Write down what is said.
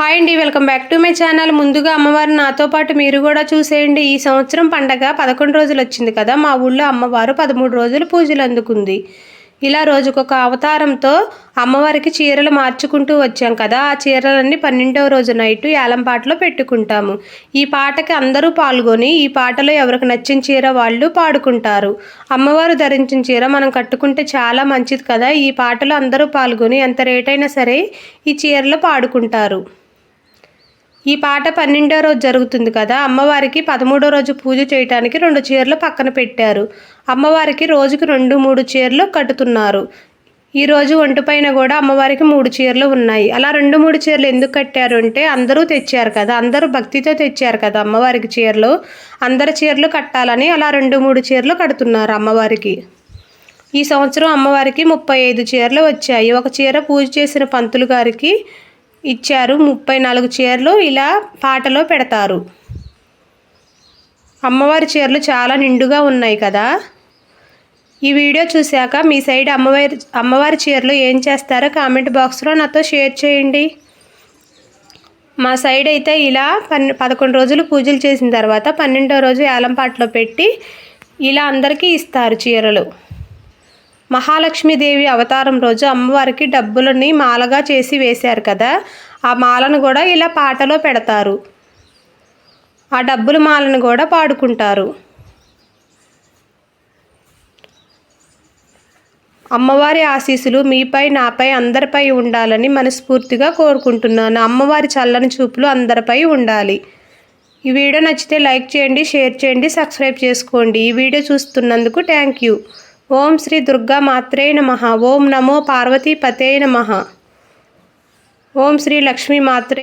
Hi అండి welcome back to my channel. ముందుగా అమ్మవారు నాతో పాటు మీరు కూడా చూసేయండి. ఈ సంవత్సరం పండగ పదకొండు రోజులు వచ్చింది కదా మా ఊళ్ళో అమ్మవారు పదమూడు రోజులు పూజలు అందుకుంది. ఇలా రోజుకొక అవతారంతో అమ్మవారికి చీరలు మార్చుకుంటూ వచ్చాం కదా ఆ చీరలన్నీ పన్నెండవ రోజు నైట్ ఏలంపాటలో పెట్టుకుంటాము. ఈ పాటకి అందరూ పాల్గొని ఈ పాటలో ఎవరికి నచ్చిన చీర వాళ్ళు పాడుకుంటారు. అమ్మవారు ధరించిన చీర మనం కట్టుకుంటే చాలా మంచిది కదా ఈ పాటలో అందరూ పాల్గొని ఎంత రేట్ అయినా సరే ఈ చీరలు పాడుకుంటారు. ఈ పాట పన్నెండో రోజు జరుగుతుంది కదా. అమ్మవారికి పదమూడో రోజు పూజ చేయటానికి రెండు చీరలు పక్కన పెట్టారు. అమ్మవారికి రోజుకి రెండు మూడు చీరలు కట్టుతున్నారు. ఈ రోజు ఒంటిపైన కూడా అమ్మవారికి మూడు చీరలు ఉన్నాయి. అలా రెండు మూడు చీరలు ఎందుకు కట్టారు అంటే అందరూ తెచ్చారు కదా. అందరూ భక్తితో తెచ్చారు కదా అమ్మవారికి చీరలు. అందరి చీరలు కట్టాలని అలా రెండు మూడు చీరలు కడుతున్నారు అమ్మవారికి. ఈ సంవత్సరం అమ్మవారికి ముప్పై ఐదు చీరలు వచ్చాయి. ఒక చీర పూజ చేసిన పంతులు గారికి ఇచ్చారు. ముప్పై నాలుగు చీరలు ఇలా పాటలో పెడతారు. అమ్మవారి చీరలు చాలా నిండుగా ఉన్నాయి కదా. ఈ వీడియో చూశాక మీ సైడ్ అమ్మవారి అమ్మవారి చీరలు ఏం చేస్తారో కామెంట్ బాక్స్లో నాతో షేర్ చేయండి. మా సైడ్ అయితే ఇలా పన్నె పదకొండు రోజులు పూజలు చేసిన తర్వాత పన్నెండో రోజు ఏలంపాట్లో పెట్టి ఇలా అందరికీ ఇస్తారు చీరలు. మహాలక్ష్మీదేవి అవతారం రోజు అమ్మవారికి డబ్బులని మాలగా చేసి వేశారు కదా ఆ మాలను కూడా ఇలా పాటలో పెడతారు. ఆ డబ్బుల మాలను కూడా పాడుకుంటారు. అమ్మవారి ఆశీస్సులు మీపై నాపై అందరిపై ఉండాలని మనస్ఫూర్తిగా కోరుకుంటున్నాను. అమ్మవారి చల్లని చూపులు అందరిపై ఉండాలి. ఈ వీడియో నచ్చితే లైక్ చేయండి షేర్ చేయండి సబ్స్క్రైబ్ చేసుకోండి. ఈ వీడియో చూస్తున్నందుకు థ్యాంక్ యూ. ఓం శ్రీ దుర్గా మాత్రే నమ ఓం నమో పార్వతీపతే నమ ఓం శ్రీ లక్ష్మీ మాత్రే